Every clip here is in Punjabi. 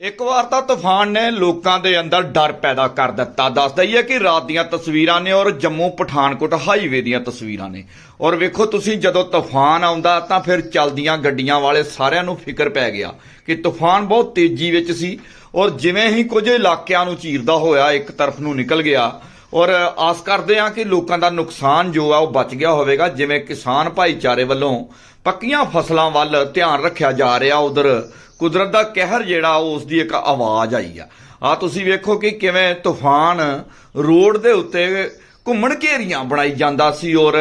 ਇੱਕ ਵਾਰ ਤਾਂ ਤੂਫਾਨ ਨੇ ਲੋਕਾਂ ਦੇ ਅੰਦਰ ਡਰ ਪੈਦਾ ਕਰ ਦਿੱਤਾ। ਦੱਸਦਾ ਹੀ ਹੈ ਕਿ ਰਾਤ ਦੀਆਂ ਤਸਵੀਰਾਂ ਨੇ ਔਰ ਜੰਮੂ ਪਠਾਨਕੋਟ ਹਾਈਵੇ ਦੀਆਂ ਤਸਵੀਰਾਂ ਨੇ। ਔਰ ਵੇਖੋ, ਤੁਸੀਂ ਜਦੋਂ ਤੂਫਾਨ ਆਉਂਦਾ ਤਾਂ ਫਿਰ ਚੱਲਦੀਆਂ ਗੱਡੀਆਂ ਵਾਲੇ ਸਾਰਿਆਂ ਨੂੰ ਫਿਕਰ ਪੈ ਗਿਆ ਕਿ ਤੂਫਾਨ ਬਹੁਤ ਤੇਜ਼ੀ ਵਿੱਚ ਸੀ। ਔਰ ਜਿਵੇਂ ਹੀ ਕੁਝ ਇਲਾਕਿਆਂ ਨੂੰ ਚੀਰਦਾ ਹੋਇਆ ਇੱਕ ਤਰਫ ਨੂੰ ਨਿਕਲ ਗਿਆ ਔਰ ਆਸ ਕਰਦੇ ਹਾਂ ਕਿ ਲੋਕਾਂ ਦਾ ਨੁਕਸਾਨ ਜੋ ਆ ਉਹ ਬਚ ਗਿਆ ਹੋਵੇਗਾ, ਜਿਵੇਂ ਕਿਸਾਨ ਭਾਈਚਾਰੇ ਵੱਲੋਂ ਪੱਕੀਆਂ ਫਸਲਾਂ ਵੱਲ ਧਿਆਨ ਰੱਖਿਆ ਜਾ ਰਿਹਾ ਉਧਰ। ਕੁਦਰਤ ਦਾ ਕਹਿਰ ਜਿਹੜਾ ਉਹ ਉਸ ਦੀ ਇੱਕ ਆਵਾਜ਼ ਆਈ ਆ। ਆ ਤੁਸੀਂ ਵੇਖੋ ਕਿ ਕਿਵੇਂ ਤੂਫਾਨ ਰੋਡ ਦੇ ਉੱਤੇ ਘੁੰਮਣ ਘੇਰੀਆਂ ਬਣਾਈ ਜਾਂਦਾ ਸੀ ਔਰ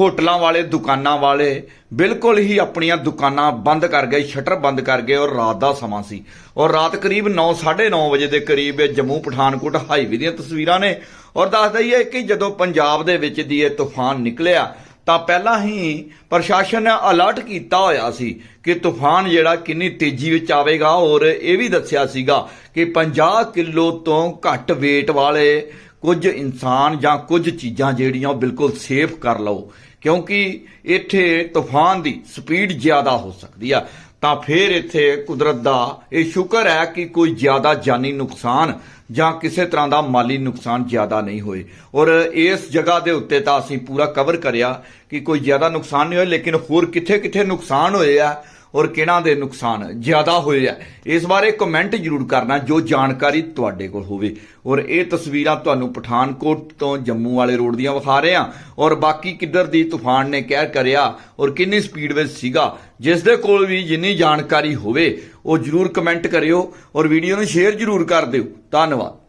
ਹੋਟਲਾਂ ਵਾਲੇ, ਦੁਕਾਨਾਂ ਵਾਲੇ ਬਿਲਕੁਲ ਹੀ ਆਪਣੀਆਂ ਦੁਕਾਨਾਂ ਬੰਦ ਕਰ ਗਏ, ਸ਼ਟਰ ਬੰਦ ਕਰ ਗਏ ਔਰ ਰਾਤ ਦਾ ਸਮਾਂ ਸੀ। ਔਰ ਰਾਤ ਕਰੀਬ 9:30 ਵਜੇ ਦੇ ਕਰੀਬ ਇਹ ਜੰਮੂ ਪਠਾਨਕੋਟ ਹਾਈਵੇ ਦੀਆਂ ਤਸਵੀਰਾਂ ਨੇ। ਔਰ ਦੱਸ ਹੀ ਕਿ ਜਦੋਂ ਪੰਜਾਬ ਦੇ ਵਿੱਚ ਦੀ ਇਹ ਤੂਫਾਨ ਨਿਕਲਿਆ, ਤਾਂ ਪਹਿਲਾਂ ਹੀ ਪ੍ਰਸ਼ਾਸਨ ਨੇ ਅਲਰਟ ਕੀਤਾ ਹੋਇਆ ਸੀ ਕਿ ਤੂਫਾਨ ਜਿਹੜਾ ਕਿੰਨੀ ਤੇਜ਼ੀ ਵਿੱਚ ਆਵੇਗਾ ਔਰ ਇਹ ਵੀ ਦੱਸਿਆ ਸੀਗਾ ਕਿ 50 ਕਿਲੋ ਤੋਂ ਘੱਟ weight ਵਾਲੇ ਕੁਝ ਇਨਸਾਨ ਜਾਂ ਕੁਝ ਚੀਜ਼ਾਂ ਜਿਹੜੀਆਂ ਉਹ ਬਿਲਕੁਲ ਸੇਫ ਕਰ ਲਓ, ਕਿਉਂਕਿ ਇੱਥੇ ਤੂਫਾਨ ਦੀ ਸਪੀਡ ਜ਼ਿਆਦਾ ਹੋ ਸਕਦੀ ਆ। ਤਾਂ ਫਿਰ ਇੱਥੇ ਕੁਦਰਤ ਦਾ ਇਹ ਸ਼ੁਕਰ ਹੈ ਕਿ ਕੋਈ ਜ਼ਿਆਦਾ ਜਾਨੀ ਨੁਕਸਾਨ ਜਾਂ ਕਿਸੇ ਤਰ੍ਹਾਂ ਦਾ ਮਾਲੀ ਨੁਕਸਾਨ ਜ਼ਿਆਦਾ ਨਹੀਂ ਹੋਏ। ਔਰ ਇਸ ਜਗ੍ਹਾ ਦੇ ਉੱਤੇ ਤਾਂ ਅਸੀਂ ਪੂਰਾ ਕਵਰ ਕਰਿਆ ਕਿ ਕੋਈ ਜ਼ਿਆਦਾ ਨੁਕਸਾਨ ਨਹੀਂ ਹੋਇਆ ਲੇਕਿਨ ਹੋਰ ਕਿੱਥੇ-ਕਿੱਥੇ ਨੁਕਸਾਨ ਹੋਏ ਆ ਔਰ ਕਿਹਨਾਂ ਦੇ ਨੁਕਸਾਨ ਜ਼ਿਆਦਾ ਹੋਏ ਆ। ਇਸ ਬਾਰੇ ਕਮੈਂਟ ਜ਼ਰੂਰ ਕਰਨਾ ਜੋ ਜਾਣਕਾਰੀ ਤੁਹਾਡੇ ਕੋਲ ਹੋਵੇ। ਔਰ ਇਹ ਤਸਵੀਰਾਂ ਤੁਹਾਨੂੰ ਪਠਾਨਕੋਟ ਤੋਂ ਜੰਮੂ ਵਾਲੇ ਰੋਡ ਦੀਆਂ ਵਿਖਾ ਰਹੇ ਹਾਂ। ਔਰ ਬਾਕੀ ਕਿੱਧਰ ਦੀ ਤੂਫਾਨ ਨੇ ਕਹਿਰ ਕਰਿਆ ਔਰ ਕਿੰਨੀ ਸਪੀਡ ਵਿੱਚ ਸੀਗਾ, ਜਿਸ ਦੇ ਕੋਲ ਵੀ ਜਿੰਨੀ ਜਾਣਕਾਰੀ ਹੋਵੇ, ਉਹ ਜ਼ਰੂਰ ਕਮੈਂਟ ਕਰਿਓ ਔਰ ਵੀਡੀਓ ਨੂੰ ਸ਼ੇਅਰ ਜ਼ਰੂਰ ਕਰ ਦਿਓ। ਧੰਨਵਾਦ।